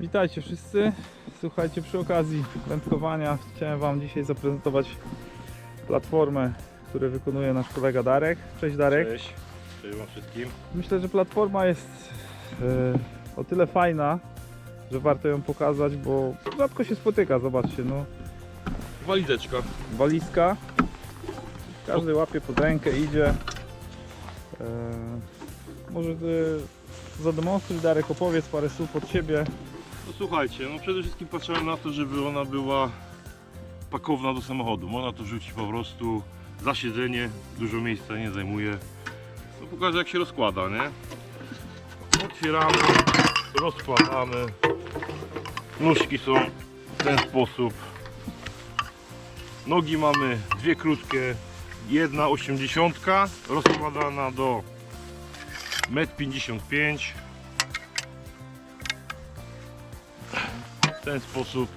Witajcie wszyscy. Słuchajcie, przy okazji wędkowania chciałem Wam dzisiaj zaprezentować platformę, którą wykonuje nasz kolega Darek. Cześć Darek. Cześć, cześć wam wszystkim. Myślę, że platforma jest e, o tyle fajna, że warto ją pokazać, bo rzadko się spotyka. Zobaczcie, no Walizeczka. walizka. Każdy łapie pod rękę, idzie. E, może e, zademonstruj Darek, opowiedz parę słów od siebie. No słuchajcie, no przede wszystkim patrzyłem na to, żeby ona była pakowna do samochodu. Można to rzucić po prostu za siedzenie, dużo miejsca nie zajmuje. No pokażę jak się rozkłada, nie? Otwieramy, rozkładamy. Nóżki są w ten sposób. Nogi mamy dwie krótkie, jedna osiemdziesiątka rozkładana do 1,55 m. ten sposób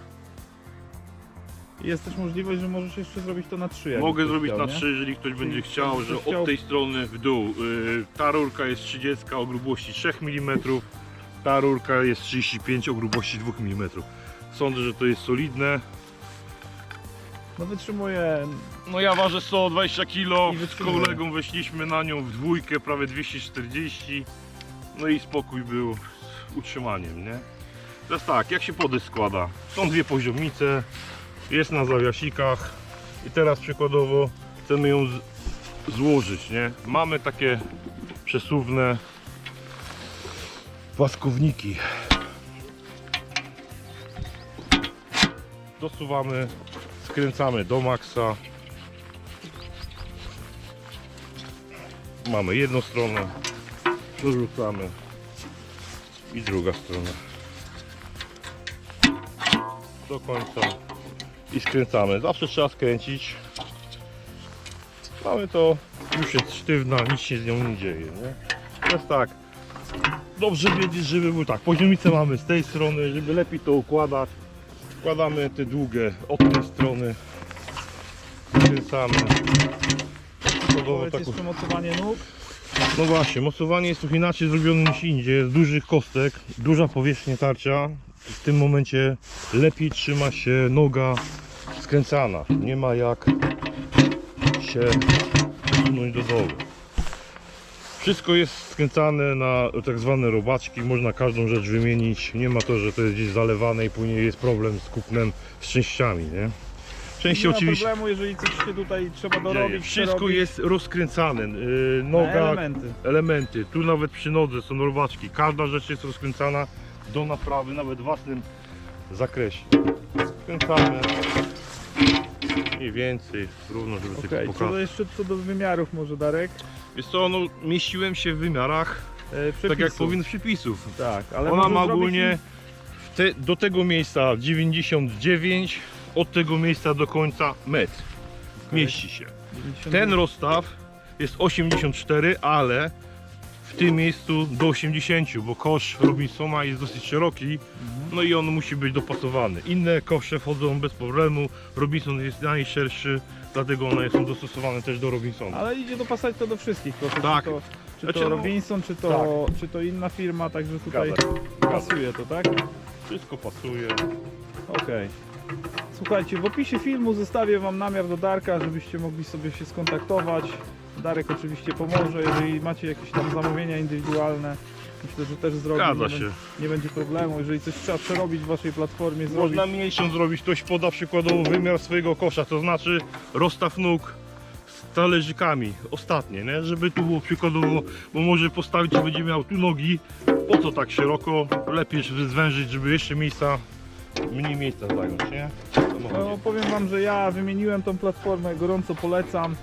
Jest też możliwość, że możesz jeszcze zrobić to na trzy. jakby mogę ktoś zrobić chciał, na nie? 3, jeżeli ktoś będzie chciał, że chciał- od tej strony w dół. Yy, ta rurka jest 30 o grubości 3 mm, ta rurka jest 35 o grubości 2 mm. Sądzę, że to jest solidne. No wytrzymuje No ja ważę 120 kg, I z kolegą weszliśmy na nią w dwójkę, prawie 240. No i spokój był z utrzymaniem, nie? Teraz tak, jak się podest składa? Są dwie poziomice, jest na zawiasikach i teraz przykładowo chcemy ją złożyć, nie? Mamy takie przesuwne płaskowniki. Dosuwamy, skręcamy do maksa. Mamy jedną stronę, dorzucamy i druga strona. Do końca i skręcamy. Zawsze trzeba skręcić. Mamy to, już jest sztywna, nic się z nią nie dzieje. Nie? Teraz tak, dobrze wiedzieć, żeby był tak. Poziomicę mamy z tej strony, żeby lepiej to układać. Wkładamy te długie od tej strony. Skręcamy. Powiedz taką jeszcze mocowanie nóg. no właśnie, mocowanie jest trochę inaczej zrobione niż indziej. Jest dużych kostek, duża powierzchnia tarcia. W tym momencie lepiej trzyma się noga skręcana. Nie ma jak się przesunąć do dołu. Wszystko jest skręcane na tak zwane robaczki. Można każdą rzecz wymienić. Nie ma to, że to jest gdzieś zalewane i później jest problem z kupnem z częściami. Nie? Części nie ma oczywiście problemu, jeżeli coś się tutaj trzeba dorobić. Wszystko przerobić jest rozkręcane. Na Noga, elementy. elementy. Tu nawet przy nodze są robaczki. Każda rzecz jest rozkręcana do naprawy, nawet w własnym zakresie. Skręcamy mniej więcej, równo, żeby Okej, tylko co do pokazać. jeszcze co do wymiarów może Darek? Jest to, no, mieściłem się w wymiarach, E, tak jak przepisów. powinien przypisów. Tak, ale Ona ma ogólnie te, do tego miejsca 99, od tego miejsca do końca metr. Okej. Mieści się. i 90 Ten rozstaw jest 84, ale w tym miejscu do 80, bo kosz Robinsona jest dosyć szeroki, no i on musi być dopasowany. Inne kosze wchodzą bez problemu, Robinson jest najszerszy, dlatego one są dostosowane też do Robinsona. Ale idzie dopasać to do wszystkich koszy, Tak. czy to, czy Znaczy, to no- Robinson, czy to, czy to inna firma, także tutaj Zgadza się. pasuje to, tak? Wszystko pasuje. Okej. Słuchajcie, w opisie filmu zostawię Wam namiar do Darka, żebyście mogli sobie się skontaktować. Darek oczywiście pomoże, jeżeli macie jakieś tam zamówienia indywidualne. Myślę, że też zrobi. Zgadza nie, się. Będzie, nie będzie problemu. Jeżeli coś trzeba przerobić w Waszej platformie, zrobić. Można mniejszą zrobić, ktoś poda przykładowo wymiar swojego kosza, to znaczy rozstaw nóg z talerzykami, ostatnie, nie? żeby tu było przykładowo, bo może postawić, że będzie miał tu nogi, po co tak szeroko, lepiej żeby zwężyć, żeby jeszcze miejsca, mniej miejsca zająć, nie? No, powiem Wam, że ja wymieniłem tą platformę, gorąco polecam.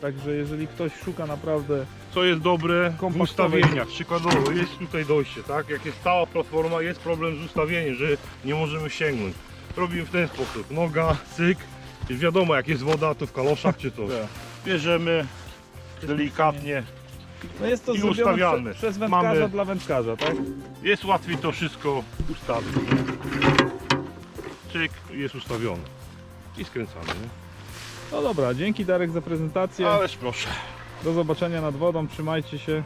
Także jeżeli ktoś szuka naprawdę Co jest dobre w Kompaktowej. ustawieniach, przykładowo jest tutaj dojście, tak? Jak jest cała platforma, jest problem z ustawieniem, że nie możemy sięgnąć. Robimy w ten sposób, noga, cyk, i wiadomo jak jest woda, to w kaloszach czy coś. Tak. Bierzemy delikatnie, No jest to I zrobione ustawiamy. Przez, przez wędkarza Mamy- dla wędkarza, tak? jest łatwiej to wszystko ustawić. Cyk, jest ustawione. I skręcamy, nie? No dobra, dzięki Darek za prezentację. Ależ proszę. Do zobaczenia nad wodą, trzymajcie się.